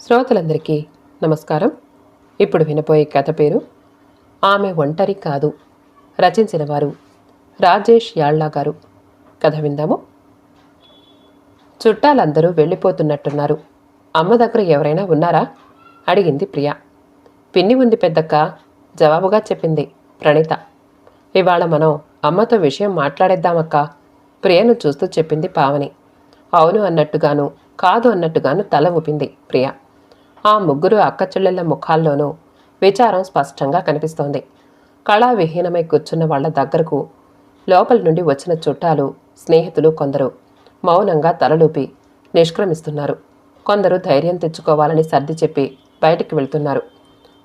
శ్రోతలందరికీ నమస్కారం. ఇప్పుడు వినపోయే కథ పేరు ఆమె ఒంటరి కాదు రచించిన వారు రాజేష్ యాళ్ళా గారు. కథ విందాము. చుట్టాలందరూ వెళ్ళిపోతున్నట్టున్నారు. అమ్మ దగ్గర ఎవరైనా ఉన్నారా? అడిగింది ప్రియ. పిన్ని ఉంది పెద్దక్క జవాబుగా చెప్పింది ప్రణీత. ఇవాళ మనం అమ్మతో విషయం మాట్లాడేద్దామక్క ప్రియను చూస్తూ చెప్పింది పావని. అవును అన్నట్టుగాను కాదు అన్నట్టుగాను తల ఊపింది ప్రియ. ఆ ముగ్గురు అక్కచెల్లెళ్ళ ముఖాల్లోనూ విచారం స్పష్టంగా కనిపిస్తోంది. కళావిహీనమై కూర్చున్న వాళ్ళ దగ్గరకు లోపల నుండి వచ్చిన చుట్టాలు స్నేహితులు కొందరు మౌనంగా తలలూపి నిష్క్రమిస్తున్నారు. కొందరు ధైర్యం తెచ్చుకోవాలని సర్ది చెప్పి బయటికి వెళ్తున్నారు.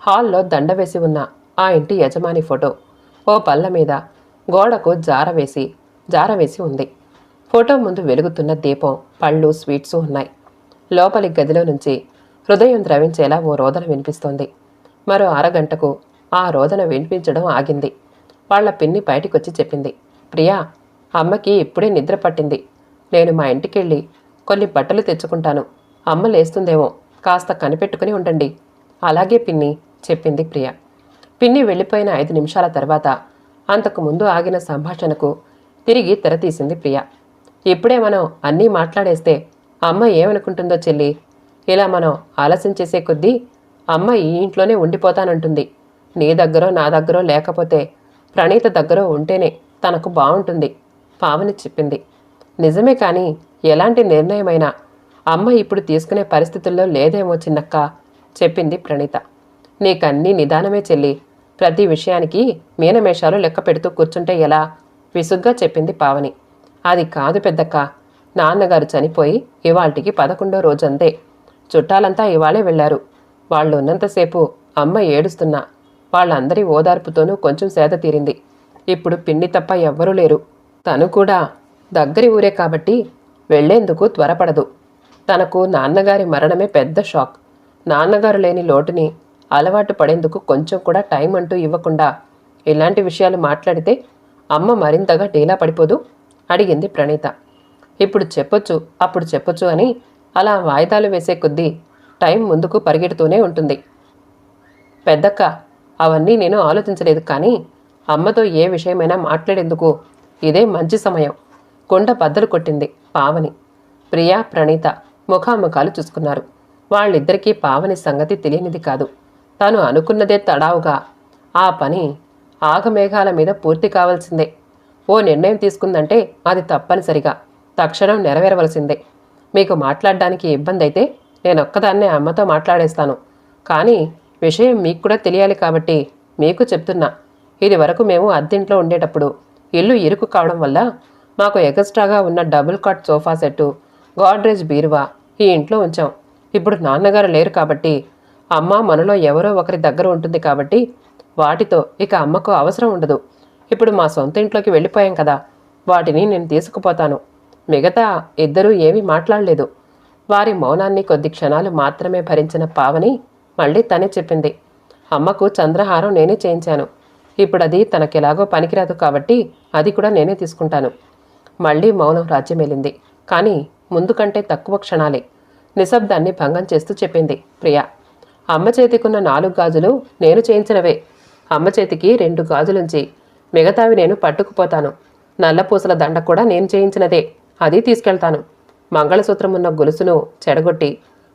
హాల్లో దండ వేసి ఉన్న ఆ ఇంటి యజమాని ఫోటో ఓ పళ్ళ మీద గోడకు జార వేసి ఉంది. ఫోటో ముందు వెలుగుతున్న దీపం పళ్ళు స్వీట్స్ ఉన్నాయి. లోపలి గదిలో నుంచి హృదయం ద్రవించేలా ఓ రోదన వినిపిస్తోంది. మరో అరగంటకు ఆ రోదన వినిపించడం ఆగింది. వాళ్ళ పిన్ని బయటికొచ్చి చెప్పింది ప్రియా అమ్మకి ఇప్పుడే నిద్ర పట్టింది. నేను మా ఇంటికెళ్ళి కొన్ని బట్టలు తెచ్చుకుంటాను. అమ్మ లేస్తుందేమో కాస్త కనిపెట్టుకుని ఉండండి. అలాగే పిన్ని చెప్పింది ప్రియ. పిన్ని వెళ్ళిపోయిన ఐదు నిమిషాల తర్వాత అంతకు ముందు ఆగిన సంభాషణకు తిరిగి తెరతీసింది ప్రియ. ఇప్పుడే మనం అన్నీ మాట్లాడేస్తే అమ్మ ఏమనుకుంటుందో చెల్లి ఇలా మనం ఆలస్యం చేసే కొద్దీ అమ్మ ఈ ఇంట్లోనే ఉండిపోతానంటుంది. నీ దగ్గర నా దగ్గర లేకపోతే ప్రణీత దగ్గర ఉంటేనే తనకు బాగుంటుంది పావని చెప్పింది. నిజమే కానీ ఎలాంటి నిర్ణయమైనా అమ్మ ఇప్పుడు తీసుకునే పరిస్థితుల్లో లేదేమో చిన్నక్క చెప్పింది ప్రణీత. నీకన్నీ నిదానమే చెల్లి. ప్రతి విషయానికి మీనమేషాలు లెక్క పెడుతూ కూర్చుంటే ఎలా? విసుగ్గా చెప్పింది పావని. అది కాదు పెద్దక్క. నాన్నగారు చనిపోయి ఇవాల్టికి పదకొండో రోజంతే చుట్టాలంతా ఇవాళే వెళ్ళారు. వాళ్ళు ఉన్నంతసేపు అమ్మ ఏడుస్తున్నా. వాళ్ళందరి ఓదార్పుతోనూ కొంచెం సేద తీరింది. ఇప్పుడు పిన్ని తప్ప ఎవ్వరూ లేరు. తను కూడా దగ్గరి ఊరే కాబట్టి వెళ్ళేందుకు త్వరపడదు. తనకు నాన్నగారి మరణమే పెద్ద షాక్. నాన్నగారు లేని లోటుని అలవాటు పడేందుకు కొంచెం కూడా టైం అంటూ ఇవ్వకుండా ఇలాంటి విషయాలు మాట్లాడితే అమ్మ మరింతగా డీలా పడిపోదు? అడిగింది ప్రణీత. ఇప్పుడు చెప్పొచ్చు అప్పుడు చెప్పొచ్చు అని అలా వాయిదాలు వేసే కొద్దీ టైం ముందుకు పరిగెడుతూనే ఉంటుంది. పెద్దక్క అవన్నీ నేను ఆలోచించలేదు కానీ అమ్మతో ఏ విషయమైనా మాట్లాడేందుకు ఇదే మంచి సమయం. కొండ బద్దలు కొట్టింది పావని. ప్రియా ప్రణీత ముఖాముఖాలు చూసుకున్నారు. వాళ్ళిద్దరికీ పావని సంగతి తెలియనిది కాదు. తాను అనుకున్నదే తడావుగా. ఆ పని ఆగమేఘాల మీద పూర్తి కావాల్సిందే. ఓ నిర్ణయం తీసుకుందంటే అది తప్పనిసరిగా. తక్షణం నెరవేరవలసిందే. మీకు మాట్లాడడానికి ఇబ్బంది అయితే నేను ఒక్కదాన్నే అమ్మతో మాట్లాడేస్తాను. కానీ విషయం మీకు కూడా తెలియాలి కాబట్టి మీకు చెప్తున్నా. ఇది వరకు మేము అద్దెంట్లో ఉండేటప్పుడు ఇల్లు ఇరుకు కావడం వల్ల మాకు ఎగస్ట్రాగా ఉన్న double cot sofa set Godrej బీరువా ఈ ఇంట్లో ఉంచాం. ఇప్పుడు నాన్నగారు లేరు కాబట్టి అమ్మ మనలో ఎవరో ఒకరి దగ్గర ఉంటుంది కాబట్టి వాటితో ఇక అమ్మకు అవసరం ఉండదు. ఇప్పుడు మా సొంత ఇంట్లోకి వెళ్ళిపోయాం కదా వాటిని నేను తీసుకుపోతాను. మిగతా ఇద్దరూ ఏమీ మాట్లాడలేదు. వారి మౌనాన్ని కొద్ది క్షణాలు మాత్రమే భరించిన పావని మళ్ళీ తనే చెప్పింది అమ్మకు చంద్రహారం నేనే చేయించాను. ఇప్పుడు అది తనకెలాగో పనికిరాదు కాబట్టి అది కూడా నేనే తీసుకుంటాను. మళ్ళీ మౌనం రాజ్యమేలింది. కానీ ముందు కంటే తక్కువ క్షణాలే నిశ్శబ్దాన్ని భంగం చేస్తూ చెప్పింది ప్రియా అమ్మ చేతికున్న నాలుగు గాజులు నేను చేయించినవే. అమ్మ చేతికి రెండు గాజులుంచి మిగతావి నేను పట్టుకుపోతాను. నల్లపూసల దండ కూడా నేను చేయించినదే. అది తీసుకెళ్తాను. మంగళసూత్రం ఉన్న గొలుసును చెడగొట్టి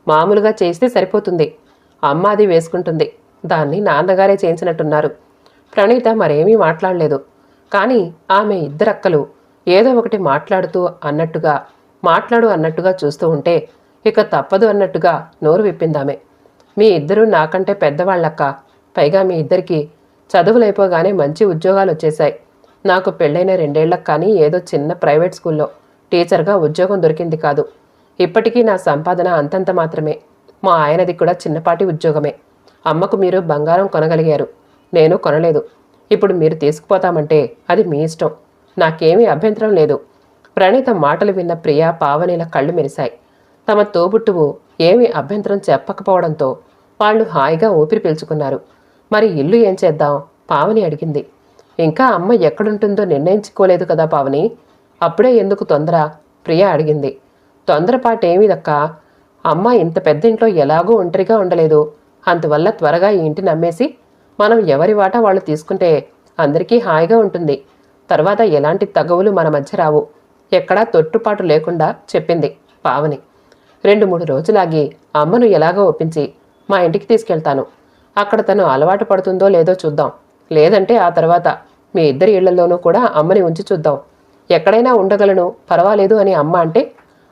మామూలుగా చేస్తే సరిపోతుంది. అమ్మ అది వేసుకుంటుంది. దాన్ని నాన్నగారే చేయించినట్టున్నారు. ప్రణీత మరేమీ మాట్లాడలేదు. కానీ ఆమె ఇద్దరక్కలు ఏదో ఒకటి మాట్లాడుతూ అన్నట్టుగా మాట్లాడు అన్నట్టుగా చూస్తూ ఉంటే ఇక తప్పదు అన్నట్టుగా నోరు విప్పిందామె మీ ఇద్దరూ నాకంటే పెద్దవాళ్ళక్క. పైగా మీ ఇద్దరికి చదువులైపోగానే మంచి ఉద్యోగాలు వచ్చేశాయి నాకు పెళ్ళైన రెండేళ్ళకు కానీ ఏదో చిన్న ప్రైవేట్ స్కూల్లో. టీచర్గా ఉద్యోగం దొరికింది కాదు. ఇప్పటికీ నా సంపాదన అంతంత మాత్రమే. మా ఆయనది కూడా చిన్నపాటి ఉద్యోగమే. అమ్మకు మీరు బంగారం కొనగలిగారు. నేను కొనలేదు. ఇప్పుడు మీరు తీసుకుపోతామంటే అది మీ ఇష్టం. నాకేమీ అభ్యంతరం లేదు. ప్రణీత మాటలు విన్న ప్రియ పావనీల కళ్ళు మెరిశాయి. తమ తోబుట్టువు ఏమీ అభ్యంతరం చెప్పకపోవడంతో వాళ్ళు హాయిగా ఊపిరి పీల్చుకున్నారు. మరి ఇల్లు ఏం చేద్దాం? పావని అడిగింది. ఇంకా అమ్మ ఎక్కడుంటుందో నిర్ణయించుకోలేదు కదా పావని? అప్పుడే ఎందుకు తొందర? ప్రియ అడిగింది. తొందరపాటేమిదక్క అమ్మ ఇంత పెద్ద ఇంట్లో ఎలాగో ఒంటరిగా ఉండలేదు. అందువల్ల త్వరగా ఈ ఇంటిని అమ్మేసి మనం ఎవరి వాటా వాళ్ళు తీసుకుంటే అందరికీ హాయిగా ఉంటుంది. తర్వాత ఎలాంటి తగవులు మన మధ్య రావు. ఎక్కడా తొట్టుపాటు లేకుండా చెప్పింది పావని. రెండు మూడు రోజులాగి అమ్మను ఎలాగో ఒప్పించి మా ఇంటికి తీసుకెళ్తాను. అక్కడ తను అలవాటు పడుతుందో లేదో చూద్దాం. లేదంటే ఆ తర్వాత మీ ఇద్దరి ఇళ్ళలోనూ కూడా అమ్మని ఉంచి చూద్దాం. ఎక్కడైనా ఉండగలను పర్వాలేదు అని అమ్మ అంటే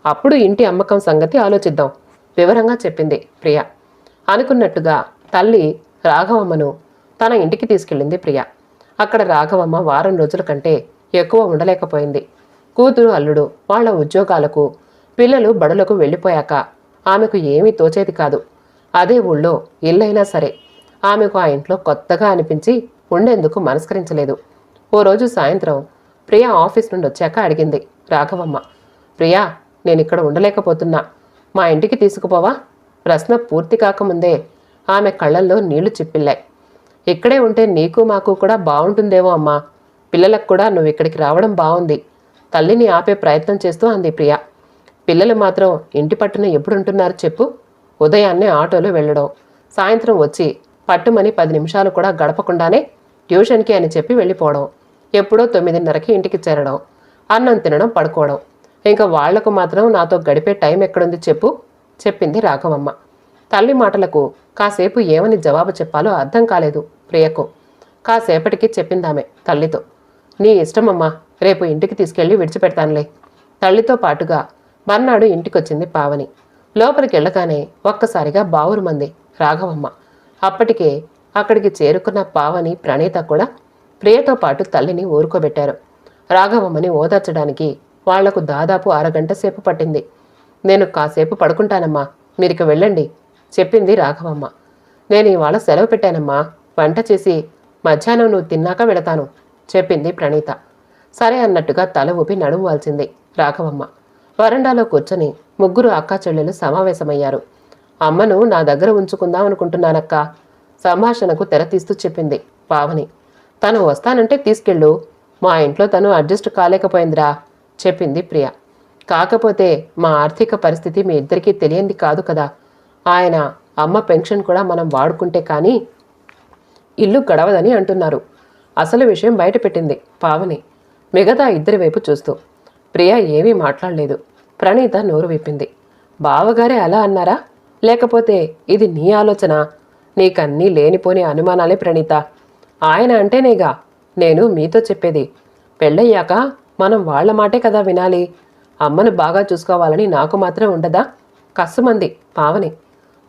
అప్పుడు ఇంటి అమ్మకం సంగతి ఆలోచిద్దాం వివరంగా చెప్పింది ప్రియ. అనుకున్నట్టుగా తల్లి రాఘవమ్మను తన ఇంటికి తీసుకెళ్ళింది ప్రియ. అక్కడ రాఘవమ్మ వారం రోజుల కంటే ఎక్కువ ఉండలేకపోయింది. కూతురు అల్లుడు వాళ్ళ ఉద్యోగాలకు పిల్లలు బడులకు వెళ్ళిపోయాక ఆమెకు ఏమీ తోచేది కాదు. అదే ఊళ్ళో ఇల్లైనా సరే ఆమెకు ఆ ఇంట్లో కొత్తగా అనిపించి ఉండేందుకు మనస్కరించలేదు. ఓ రోజు సాయంత్రం ప్రియా ఆఫీస్ నుండి వచ్చాక అడిగింది రాఘవమ్మ ప్రియా నేను ఇక్కడ ఉండలేకపోతున్నా. మా ఇంటికి తీసుకుపోవా? ప్రశ్న పూర్తి కాకముందే ఆమె కళ్ళల్లో నీళ్ళు చిప్పిల్లాయి. ఇక్కడే ఉంటే నీకు మాకు కూడా బాగుంటుందేమో అమ్మా. పిల్లలకు కూడా నువ్వు ఇక్కడికి రావడం బాగుంది తల్లిని ఆపే ప్రయత్నం చేస్తూ అంది ప్రియ. పిల్లలు మాత్రం ఇంటి పట్టున ఎప్పుడుంటున్నారు చెప్పు? ఉదయాన్నే ఆటోలో వెళ్ళడం. సాయంత్రం వచ్చి పట్టుమని పది నిమిషాలు కూడా గడపకుండానే ట్యూషన్కి అని చెప్పి వెళ్ళిపోవడం. ఎప్పుడో తొమ్మిదిన్నరకి ఇంటికి చేరడం అన్నం తినడం పడుకోవడం. ఇంకా వాళ్ళకు మాత్రం నాతో గడిపే టైం ఎక్కడుంది చెప్పు చెప్పింది రాఘవమ్మ. తల్లి మాటలకు కాసేపు ఏమని జవాబు చెప్పాలో అర్థం కాలేదు ప్రియకు. కాసేపటికి చెప్పిందామె తల్లితో. నీ ఇష్టమమ్మా రేపు ఇంటికి తీసుకెళ్ళి విడిచిపెడతానులే. తల్లితో పాటుగా మర్నాడు ఇంటికొచ్చింది పావని. లోపలికి వెళ్ళగానే ఒక్కసారిగా బావురుమంది రాఘవమ్మ. అప్పటికే అక్కడికి చేరుకున్న పావని ప్రణీత కూడా ప్రియతో పాటు తల్లిని ఊరుకోబెట్టారు. రాఘవమ్మని ఓదార్చడానికి వాళ్ళకు దాదాపు అరగంట సేపు పట్టింది. నేను కాసేపు పడుకుంటానమ్మా మీరిక వెళ్ళండి చెప్పింది రాఘవమ్మ. నేను ఇవాళ సెలవు పెట్టానమ్మా వంట చేసి మధ్యాహ్నం నువ్వు తిన్నాక వెళతాను చెప్పింది ప్రణీత. సరే అన్నట్టుగా తల ఊపి నడుము వాల్చింది రాఘవమ్మ. వరండాలో కూర్చొని ముగ్గురు అక్కా చెల్లెలు సమావేశమయ్యారు. అమ్మను నా దగ్గర ఉంచుకుందాం అనుకుంటున్నానక్క సంభాషణకు తెర తీస్తూ చెప్పింది పావని. తను వస్తానంటే తీసుకెళ్ళు. మా ఇంట్లో తను అడ్జస్ట్ కాలేకపోయిందిరా చెప్పింది ప్రియ. కాకపోతే మా ఆర్థిక పరిస్థితి మీ ఇద్దరికీ తెలియంది కాదు కదా. ఆయన అమ్మ పెన్షన్ కూడా మనం వాడుకుంటే కానీ ఇల్లు గడవదని అంటున్నారు. అసలు విషయం బయటపెట్టింది పావని. మిగతా ఇద్దరి వైపు చూస్తూ. ప్రియ ఏమీ మాట్లాడలేదు. ప్రణీత నోరు విప్పింది. బావగారే అలా అన్నారా? లేకపోతే ఇది నీ ఆలోచన? నీకన్నీ లేనిపోని అనుమానాలే ప్రణీత. ఆయన అంటేనేగా నేను మీతో చెప్పేది. పెళ్ళయ్యాక మనం వాళ్ళ మాటే కదా వినాలి. అమ్మను బాగా చూసుకోవాలని నాకు మాత్రం ఉండదా? కష్టమంది పావని.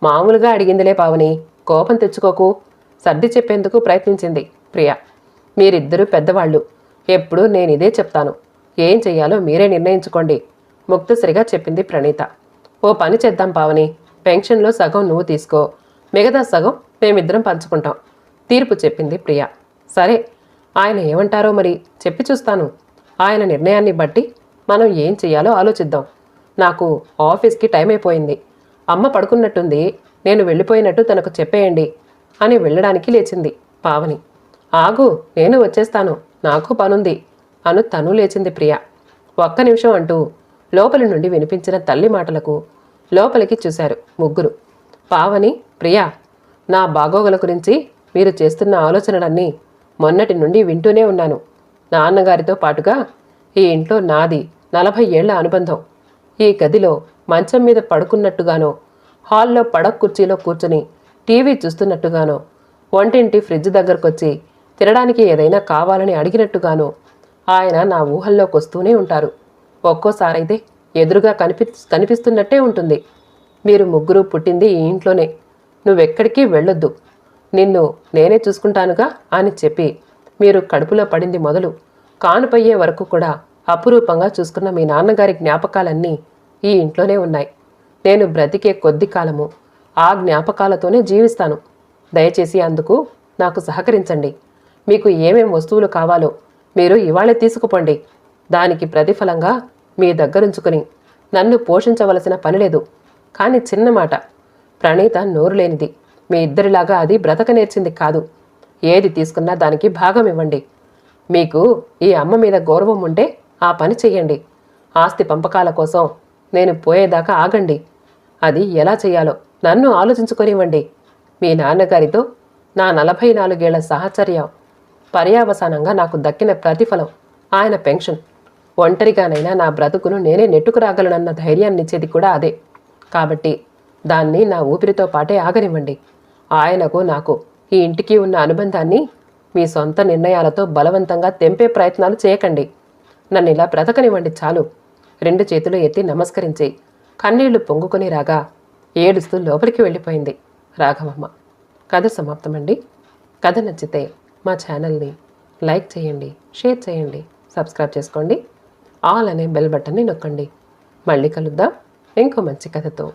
మామూలుగా అడిగిందిలే పావని కోపం తెచ్చుకోకు. సర్ది చెప్పేందుకు ప్రయత్నించింది ప్రియ. మీరిద్దరూ పెద్దవాళ్ళు. ఎప్పుడు నేను ఇదే చెప్తాను. ఏం చెయ్యాలో మీరే నిర్ణయించుకోండి. ముక్తసరిగా చెప్పింది ప్రణీత. ఓ పని చేద్దాం పావని. పెన్షన్లో సగం నువ్వు తీసుకో. మిగతా సగం మేమిద్దరం పంచుకుంటాం. తీర్పు చెప్పింది ప్రియ. సరే ఆయన ఏమంటారో మరి చెప్పి చూస్తాను. ఆయన నిర్ణయాన్ని బట్టి మనం ఏం చేయాలో ఆలోచిద్దాం. నాకు ఆఫీస్కి టైం అయిపోయింది. అమ్మ పడుకున్నట్టుంది నేను వెళ్ళిపోయినట్టు తనకు చెప్పేయండి అని వెళ్ళడానికి లేచింది పావని. ఆగు నేను వచ్చేస్తాను నాకు పనుంది అను తను లేచింది ప్రియ. ఒక్క నిమిషం అంటూ లోపలి నుండి వినిపించిన తల్లి మాటలకు లోపలికి చూశారు ముగ్గురు. పావని ప్రియా నా బాగోగుల గురించి మీరు చేస్తున్న ఆలోచనలన్నీ మొన్నటి నుండి వింటూనే ఉన్నాను. నాన్నగారితో పాటుగా ఈ ఇంట్లో నాది నలభై ఏళ్ళ అనుబంధం. ఈ గదిలో మంచం మీద పడుకున్నట్టుగానో హాల్లో పడ కుర్చీలో కూర్చుని టీవీ చూస్తున్నట్టుగానో వంటింటి ఫ్రిడ్జ్ దగ్గరకొచ్చి తినడానికి ఏదైనా కావాలని అడిగినట్టుగానో ఆయన నా ఊహల్లోకి వస్తూనే ఉంటారు. ఒక్కోసారైతే ఎదురుగా కనిపి కనిపిస్తున్నట్టే ఉంటుంది. మీరు ముగ్గురు పుట్టింది ఈ ఇంట్లోనే. నువ్వెక్కడికి వెళ్ళొద్దు. నిన్ను నేనే చూసుకుంటానుగా అని చెప్పి మీరు కడుపులో పడింది మొదలు. కానుపయ్యే వరకు కూడా అపురూపంగా చూసుకున్న మీ నాన్నగారి జ్ఞాపకాలన్నీ ఈ ఇంట్లోనే ఉన్నాయి. నేను బ్రతికే కొద్ది కాలము ఆ జ్ఞాపకాలతోనే జీవిస్తాను. దయచేసి అందుకు నాకు సహకరించండి. మీకు ఏమేం వస్తువులు కావాలో మీరు ఇవాళే తీసుకుపోండి. దానికి ప్రతిఫలంగా మీ దగ్గరుంచుకుని నన్ను పోషించవలసిన పని లేదు. కానీ చిన్న మాట ప్రణీత నోరు లేనిది. మీ ఇద్దరిలాగా అది బ్రతక నేర్చింది కాదు. ఏది తీసుకున్నా దానికి భాగం ఇవ్వండి. మీకు ఈ అమ్మ మీద గౌరవం ఉంటే ఆ పని చెయ్యండి. ఆస్తి పంపకాల కోసం నేను పోయేదాకా ఆగండి. అది ఎలా చేయాలో నన్ను ఆలోచించుకొనివ్వండి. మీ నాన్నగారితో నా నలభై నాలుగేళ్ళ సహచర్యం పర్యావసానంగా నాకు దక్కిన ప్రతిఫలం ఆయన పెన్షన్. ఒంటరిగానైనా నా బ్రతుకును నేనే నెట్టుకురాగలనన్న ధైర్యాన్నిచ్చేది కూడా అదే. కాబట్టి దాన్ని నా ఊపిరితో పాటే ఆగనివ్వండి. ఆయనకు నాకు ఈ ఇంటికి ఉన్న అనుబంధాన్ని మీ సొంత నిర్ణయాలతో బలవంతంగా తెంపే ప్రయత్నాలు చేయకండి. నన్ను ఇలా బ్రతకనివ్వండి చాలు. రెండు చేతులు ఎత్తి నమస్కరించి కన్నీళ్ళు పొంగుకొని రాగా ఏడుస్తూ లోపలికి వెళ్ళిపోయింది రాఘవమ్మ. కథ సమాప్తమండి. కథ నచ్చితే మా ఛానల్ని లైక్ చేయండి షేర్ చేయండి సబ్స్క్రైబ్ చేసుకోండి. ఆల్ అనే బెల్ బటన్ని నొక్కండి. మళ్ళీ కలుద్దాం. ఇంకో మంచి కథతో.